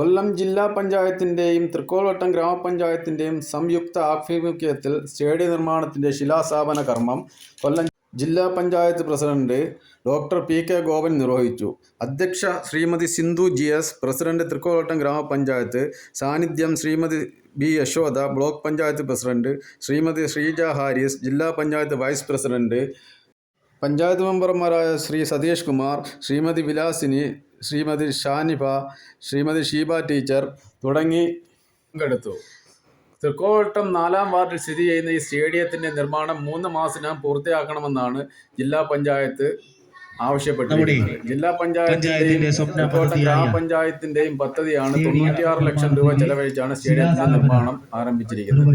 കൊല്ലം ജില്ലാ പഞ്ചായത്തിന്റെയും തൃക്കോൽവട്ടം ഗ്രാമപഞ്ചായത്തിന്റെയും സംയുക്ത ആഭിമുഖ്യത്തിൽ സ്റ്റേഡിയം നിർമ്മാണത്തിന്റെ ശിലാസ്ഥാപന കർമ്മം കൊല്ലം ജില്ലാ panchayat president doctor P K Gopan നിർവഹിച്ചു. അധ്യക്ഷ Srimathi Sindhu G S president Thrikkovilvattom gramapanchayat സാന്നിധ്യം Srimathi B Yashoda block panchayat president Srimathi Sreeja Haris ജില്ലാ പഞ്ചായത്ത് വൈസ് പ്രസിഡന്റ് പഞ്ചായത്ത് മെമ്പർമാരായ ശ്രീ സതീഷ് കുമാർ ശ്രീമതി വിലാസിനി ശ്രീമതി ഷാനിഫ ശ്രീമതി ഷീബ ടീച്ചർ തുടങ്ങി പങ്കെടുത്തു. തൃക്കോവട്ടം നാലാം വാർഡിൽ സ്ഥിതി ചെയ്യുന്ന ഈ സ്റ്റേഡിയത്തിന്റെ നിർമ്മാണം മൂന്ന് മാസത്തിനകം പൂർത്തിയാക്കണമെന്നാണ് ജില്ലാ പഞ്ചായത്ത് ആവശ്യപ്പെട്ടിരിക്കുന്നത്. ജില്ലാ പഞ്ചായത്തിന്റെയും ഗ്രാമപഞ്ചായത്തിന്റെയും പദ്ധതിയാണ് തൊണ്ണൂറ്റിയാറ് ലക്ഷം രൂപ ചെലവഴിച്ചാണ് സ്റ്റേഡിയത്തിന്റെ നിർമ്മാണം ആരംഭിച്ചിരിക്കുന്നത്.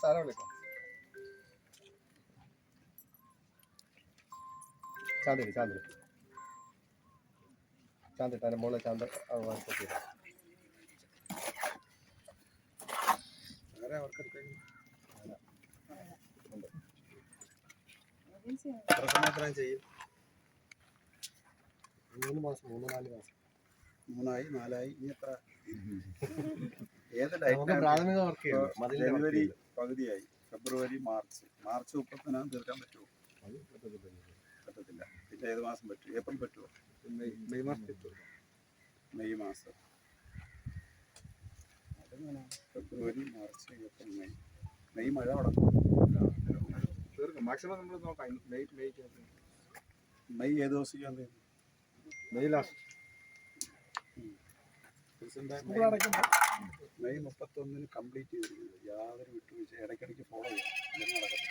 സാറെ വിളിക്കാം ചാന്തിരി ചാന്തിരി. ചാന്തിട്ട് അതിന്റെ മുകളിൽ ചാന്ത പൊട്ടി മൂന്ന് മാസം മൂന്ന് നാല് മാസം. മൂന്നായി നാലായി ഇനി എത്ര? ഏത് പ്രാഥമിക വർക്ക് ചെയ്യണം ജനുവരി. പകുതിയായി. ഫെബ്രുവരി മാർച്ച്. മാർച്ച് മുപ്പത്തിനാണ് തീർക്കാൻ പറ്റുമോ പറ്റത്തില്ല. പിന്നെ ഏത് മാസം പറ്റും? ഏപ്രിൽ പറ്റുമോ? മെയ് മെയ് മാസം പറ്റുമോ മെയ് മാസം. അതെങ്ങനെ February March April May. May മഴ തുടങ്ങും. തീർക്കും. മാക്സിമം നമ്മൾ നോക്കാം. മെയ് മെയ് മെയ് ഏത് ദിവസം മെയ് ലാസ്റ്റ്. മെയ് മുപ്പത്തൊന്നിന് കംപ്ലീറ്റ് ചെയ്തിരിക്കുന്നത് യാതൊരു വിട്ടുവീഴ്ച ഇടയ്ക്കിടയ്ക്ക് ഫോളോ ചെയ്യും നടക്കത്തില്ല.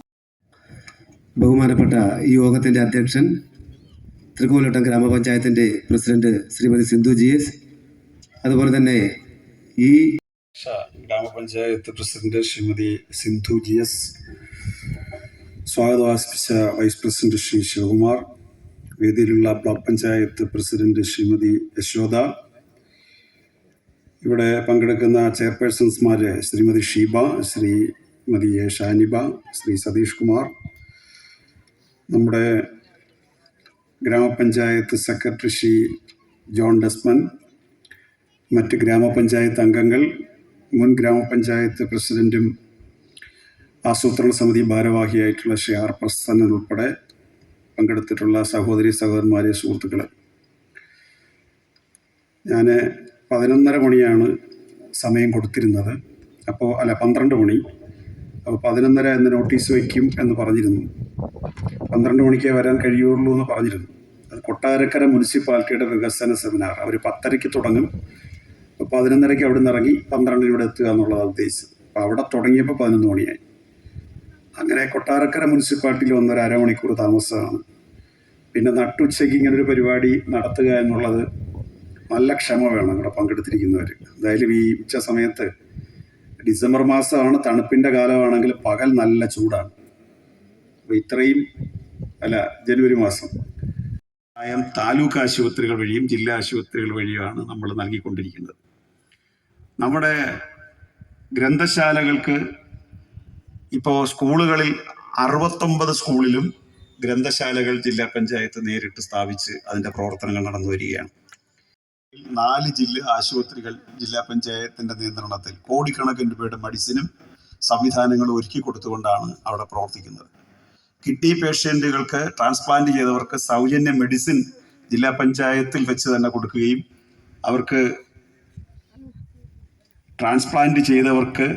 ബഹുമാനപ്പെട്ട ഈ യോഗത്തിന്റെ അധ്യക്ഷൻ തൃക്കോലട്ടം ഗ്രാമപഞ്ചായത്തിന്റെ president Srimathi Sindhu G S. അതുപോലെ തന്നെ ഈ gramapanchayat president Srimathi Sindhu G S. സ്വാഗതം ആസ്പിച്ച വൈസ് പ്രസിഡന്റ് ശ്രീ ശിവകുമാർ. വേദിയിലുള്ള ബ്ലോക്ക് പഞ്ചായത്ത് പ്രസിഡന്റ് ശ്രീമതി യശോദ. ഇവിടെ പങ്കെടുക്കുന്ന ചെയർപേഴ്സൺസ്മാർ ശ്രീമതി ഷീബ ശ്രീമതി ഷാനിബ ശ്രീ സതീഷ് കുമാർ. നമ്മുടെ ഗ്രാമപഞ്ചായത്ത് സെക്രട്ടറി ശ്രീ ജോൺ ഡസ്മൻ മറ്റ് ഗ്രാമപഞ്ചായത്ത് അംഗങ്ങൾ മുൻ ഗ്രാമപഞ്ചായത്ത് പ്രസിഡന്റും ആസൂത്രണ സമിതി ഭാരവാഹിയായിട്ടുള്ള ശ്രീ ആർ പ്രസന്നൻ ഉൾപ്പെടെ പങ്കെടുത്തിട്ടുള്ള സഹോദരി സഹോദരന്മാരെ സുഹൃത്തുക്കളെ. ഞാൻ പതിനൊന്നര മണിയാണ് സമയം കൊടുത്തിരുന്നത്. അപ്പോൾ അല്ല പന്ത്രണ്ട് മണി. അപ്പോൾ പതിനൊന്നര എന്ന് നോട്ടീസ് വയ്ക്കും എന്ന് പറഞ്ഞിരുന്നു. പന്ത്രണ്ട് മണിക്കേ വരാൻ കഴിയുള്ളൂ എന്ന് പറഞ്ഞിരുന്നു. അത് കൊട്ടാരക്കര മുനിസിപ്പാലിറ്റിയുടെ വികസന സെമിനാർ. അവർ പത്തരയ്ക്ക് തുടങ്ങും. അപ്പോൾ പതിനൊന്നരയ്ക്ക് അവിടെ നിന്ന് ഇറങ്ങി പന്ത്രണ്ടിന് ഇവിടെ എത്തുക എന്നുള്ളതാണ് ഉദ്ദേശിച്ചത്. അപ്പോൾ അവിടെ തുടങ്ങിയപ്പോൾ പതിനൊന്ന് മണിയായി. അങ്ങനെ കൊട്ടാരക്കര മുനിസിപ്പാലിറ്റിയിൽ ഒന്നര അരമണിക്കൂർ താമസമാണ്. പിന്നെ നട്ടുച്ചയ്ക്ക് ഇങ്ങനെ ഒരു പരിപാടി നടത്തുക എന്നുള്ളത് നല്ല ക്ഷമ വേണം ഇവിടെ പങ്കെടുത്തിരിക്കുന്നവർ എന്തായാലും ഈ ഉച്ച സമയത്ത് ഡിസംബർ മാസമാണ് തണുപ്പിന്റെ കാലമാണെങ്കിൽ പകൽ നല്ല ചൂടാണ്. അപ്പോൾ ഇത്രയും അല്ല ജനുവരി മാസം. ആയം താലൂക്ക് ആശുപത്രികൾ വഴിയും ജില്ലാ ആശുപത്രികൾ വഴിയുമാണ് നമ്മൾ നൽകിക്കൊണ്ടിരിക്കുന്നത്. നമ്മുടെ ഗ്രന്ഥശാലകൾക്ക് ഇപ്പോൾ സ്കൂളുകളിൽ അറുപത്തൊമ്പത് സ്കൂളിലും ഗ്രന്ഥശാലകൾ ജില്ലാ പഞ്ചായത്ത് നേരിട്ട് സ്ഥാപിച്ച് അതിന്റെ പ്രവർത്തനങ്ങൾ നടന്നു വരികയാണ് നാല് ജില്ല ആശുപത്രികൾ ജില്ലാ പഞ്ചായത്തിന്റെ നിയന്ത്രണത്തിൽ കോടിക്കണക്കിന് രൂപയുടെ മെഡിസിനും സംവിധാനങ്ങളും ഒരുക്കി കൊടുത്തുകൊണ്ടാണ് അവിടെ പ്രവർത്തിക്കുന്നത്. കിഡ്നി പേഷ്യന്റുകൾക്ക് ട്രാൻസ്പ്ലാന്റ് ചെയ്തവർക്ക് സൗജന്യ മെഡിസിൻ ജില്ലാ പഞ്ചായത്തിൽ വെച്ച് തന്നെ കൊടുക്കുകയും അവർക്ക് ട്രാൻസ്പ്ലാന്റ് ചെയ്തവർക്ക്